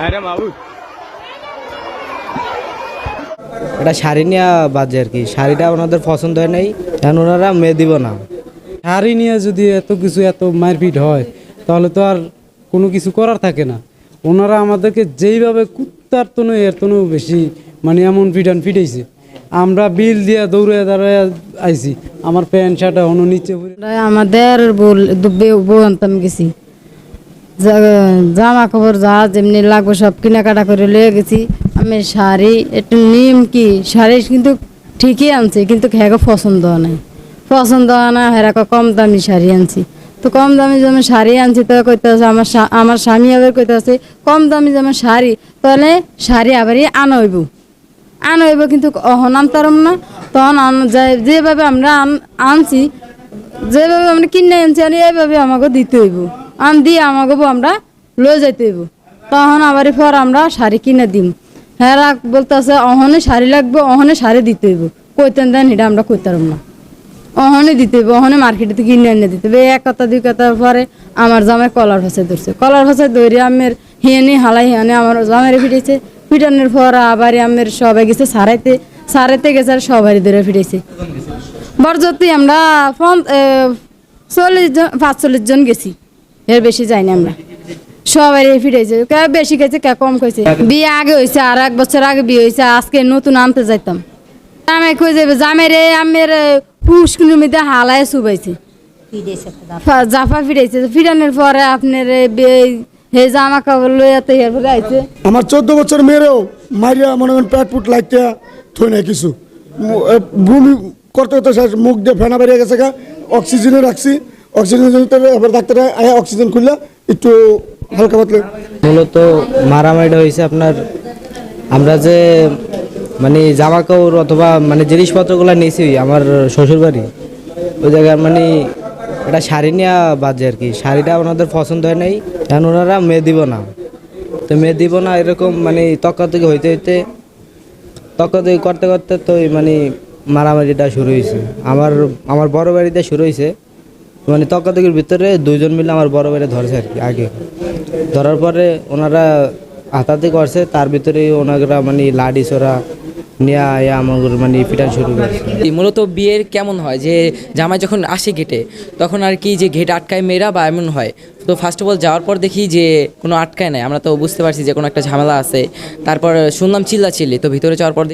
আরে এটা শাড়ি নিয়ে বাজে আর কি। শাড়িটা ওনাদের পছন্দ হয় নাই এখন ওনারা মেয়ে দিব না। শাড়ি নিয়ে যদি এত কিছু এত মারপিট হয় তাহলে তো আর কোনো কিছু করার থাকে না। ওনারা আমাদেরকে যেইভাবে কুত্তার তনু এর তনু বেশি মানে এমন পিটান পিটাইছে আমরা বিল দিয়ে দৌড়ে দাঁড়ায় আইছি। আমার প্যান্ট শার্ট এখনও নিচে আমাদের আনতাম গেছি। জামা কাপড় যা যেমনি লাগবে সব কেনাকাটা করে লয়ে গেছি। আমি শাড়ি একটু নিয়ম কি? শাড়ি কিন্তু ঠিকই আনছি, কিন্তু হ্যাঁ পছন্দ হয় নাই। পছন্দ হয় না হ্যাঁ কম দামি শাড়ি আনছি। তো কম দামি যেমন শাড়ি আনছি, তো কইতে আছে আমার আমার স্বামী আবার কইতে আছে কম দামি যেমন শাড়ি, তাহলে শাড়ি আবারই আনা হইব আনা হইব কিন্তু অহন আনতারম না। তখন যেভাবে আমরা আন- আনছি, যেভাবে আমরা কিনে আনছি, আর এইভাবে আমাকে দিতে হইব। আন দিয়ে আমাকে আমরা লয়ে যাইতে হইব। তখন আবার পর আমরা শাড়ি কিনে দিম। হ্যাঁ রাখ বলতেছে, অহনে শাড়ি লাগবে, অহনে শাড়ি দিতে হইব। কইতেন দেন, এটা আমরা কইতারম না। অহনে দিতে হইব, অহনে মার্কেটে থেকে কিনে এনে দিতে হবে এক কথা, দুই কথা পরে আমার জামাই কলার ভাষায় ধরছে। কলার ভাষায় ধরে আমের হিয়ানি হালাই হিয়ানি আমার জামাইরে ফিটেছে ফিটানোর পর আবার আমের সবাই গেছে সারাইতে। সারাইতে গেছে আর সবাই ধরে ফিটেছে বরযাত্রী আমরা চল্লিশ জন, পাঁচচল্লিশ জন গেছি। এর বেশি যাইনি আমরা। সবাই ফিরেছে কে বেশি গেছে কে কম কইছে বিয়ে আগে হয়েছে আর এক বছর আগে বিয়ে হয়েছে আজকে নতুন আনতে যাইতাম। জামাই কই যাবে? জামাই রে আমের পুষ্কুনির হালায় শুবাইছে জাফা ফিরেছে ফিরানোর পরে আপনার হে জামা কাপড় লইয়াতে এরপরে আইছে। আমার চোদ্দ বছর মেয়েরেও মারিয়া মনে করেন প্যাট পুট লাগতে থই না কিছু। মু- এ, বমি করতে করতে মুখ দিয়ে ফেনা বেরিয়ে গেছে গা অক্সিজেনে রাখছি। অক্সিজেন অক্সিজেন খুললে, একটু মূলত মারামারিটা হয়েছে আপনার, আমরা যে মানে জামা কাপড় অথবা মানে জিনিসপত্রগুলো নিয়েছি, আমার শ্বশুর বাড়ি ওই জায়গায় মানে এটা শাড়ি নেওয়া বাজে আর কি। শাড়িটা ওনাদের পছন্দ হয় নাই এখন ওনারা মেয়ে দিব না। তো মেয়ে দিব না, এরকম মানে তক্কা থেকে হইতে হইতে তক্কা থেকে করতে করতে তো মানে মারামারিটা শুরু হয়েছে। আমার আমার বড় বাড়িতে শুরু হয়েছে। মানে তক্কাতকির ভিতরে দুইজন মিলে আমার বড় বাড়ি ধরছে আর কি, আগে। ধরার পরে ওনারা হাতাহাতি করছে, তার ভিতরে ওনারা মানে লাডি ছোড়া নিয়ে আমার মানে পিটান শুরু করছে। মূলত বিয়ের কেমন হয়? যে জামাই যখন আসে গেটে তখন আর কি যে ঘেট আটকায় মেয়েরা বা এমন হয়? তো ফার্স্ট অফ অল যাওয়ার পর দেখি যে কোনো আটকায় নাই। আমরা তো বুঝতে পারছি যে কোনো একটা ঝামেলা আছে। তারপর শুনলাম চিল্লা চিল্লি তো ভিতরে যাওয়ার পর